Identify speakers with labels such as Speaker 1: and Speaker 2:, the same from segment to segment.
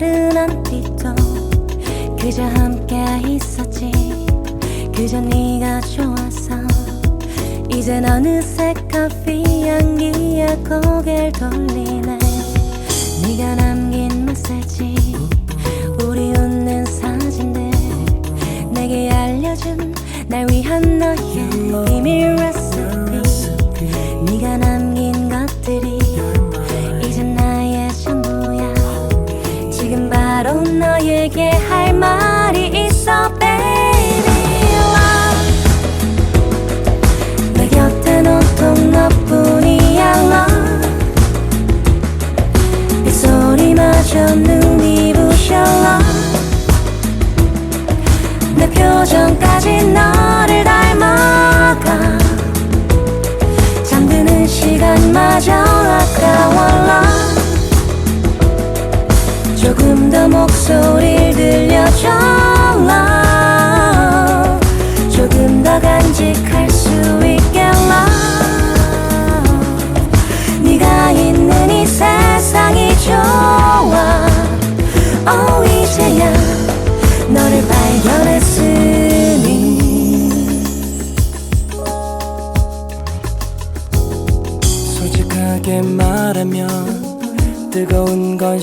Speaker 1: 나른한 빛도 그저 함께 있었지. 그저 네가 좋아서. 이젠 어느새 커피 향기에 고개를 돌리네. 네가 남긴 메시지. 우리 웃는 사진들. 내게 알려준 날 위한 너의 비밀 레시피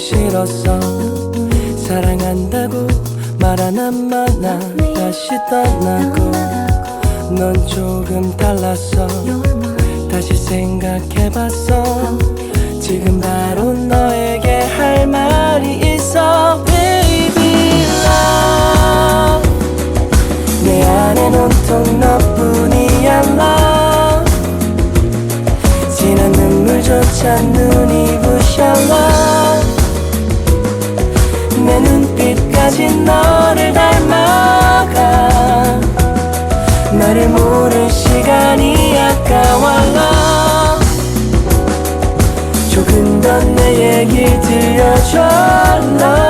Speaker 2: 싫었어 사랑한다고 말안 하면 나 다시 떠나고 넌 조금 달랐어 다시 생각해봤어 지금 바로 너에게 할 말이 있어. Baby love. 내 안엔 온통 너뿐이야 love. 진한 눈물조차 눈이 부셔 love 내 눈빛까지 너를 닮아가. 너를 모를 시간이 아까워 조금 더 내 얘기 들려줘 love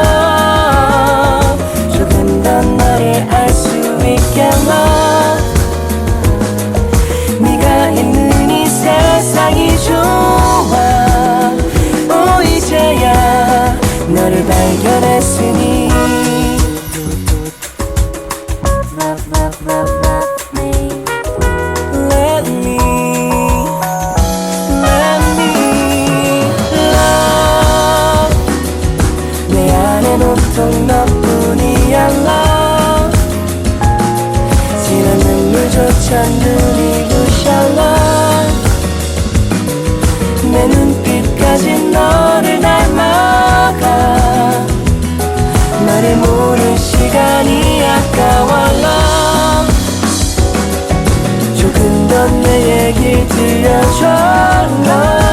Speaker 2: 온통 너뿐이야 love. 진한 눈물조차 눈이 부셔 love. 내 눈빛까지 너를 닮아가. 너를 모를 시간이 아까워 love. 조금 더 내 얘기 들려줘 love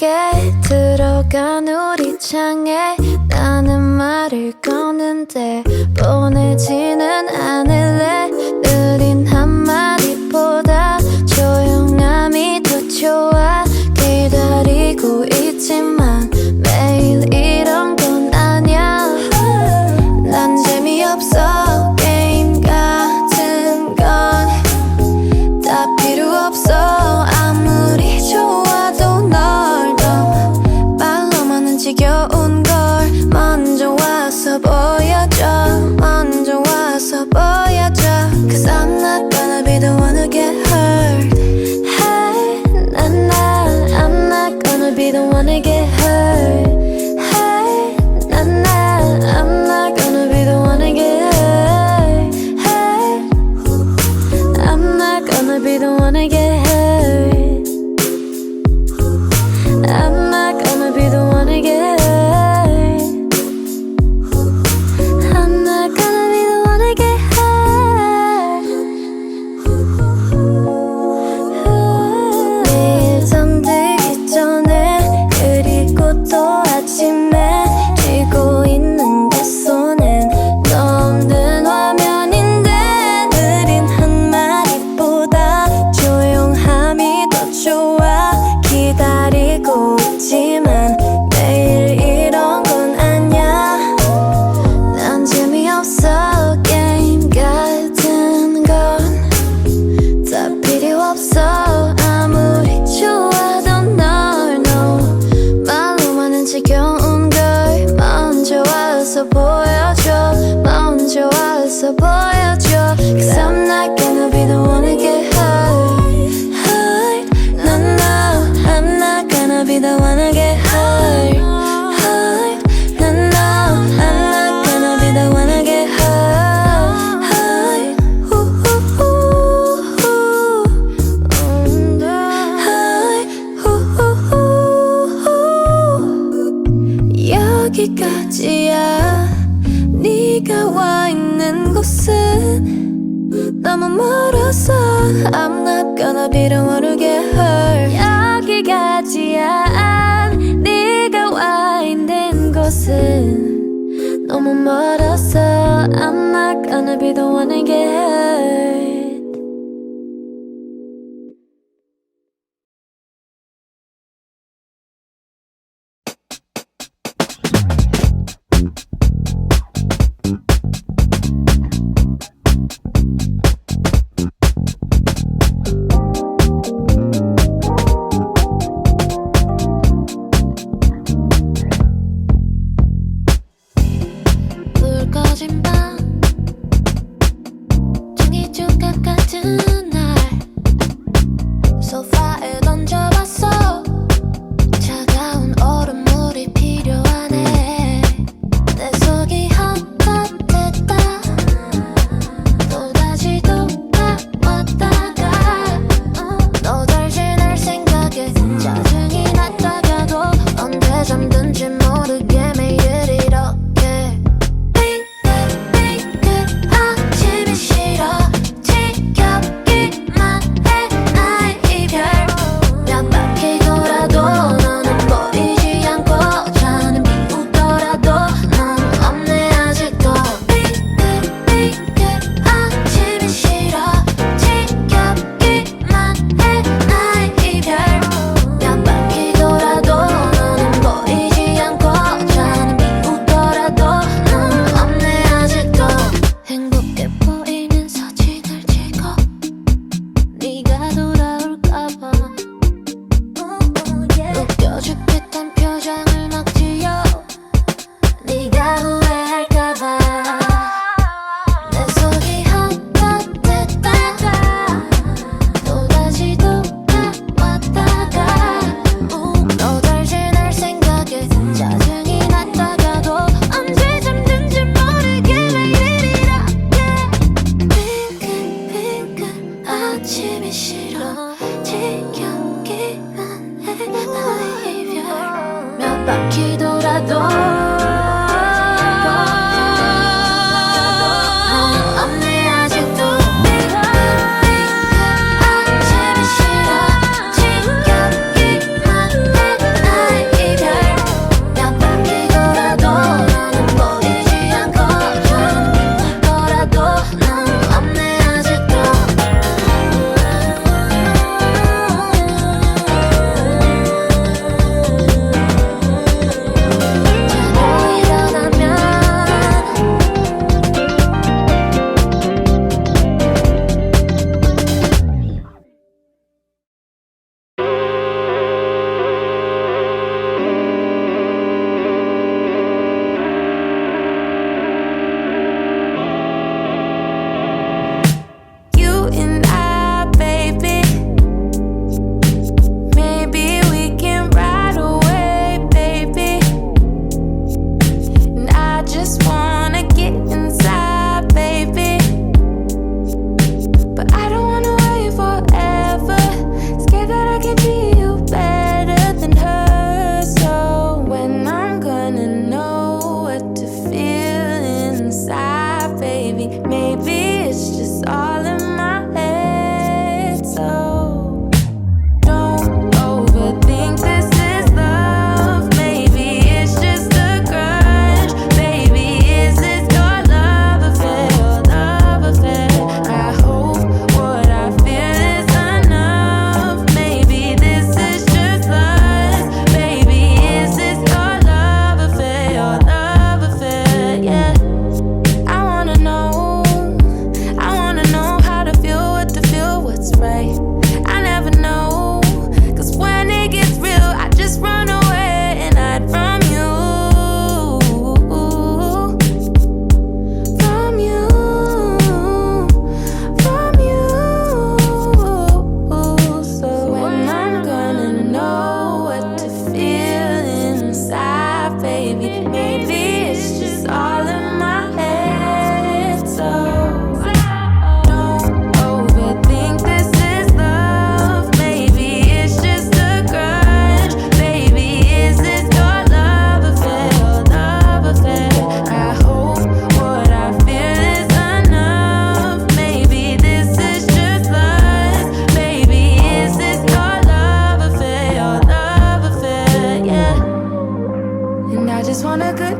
Speaker 3: 생각에 들어간 우리 창에 나는 말을 거는데 보내지는 않을
Speaker 1: the one to get 같은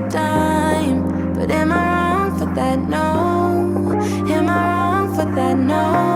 Speaker 4: time. But am I wrong for that?
Speaker 1: No. Am I wrong for that? No.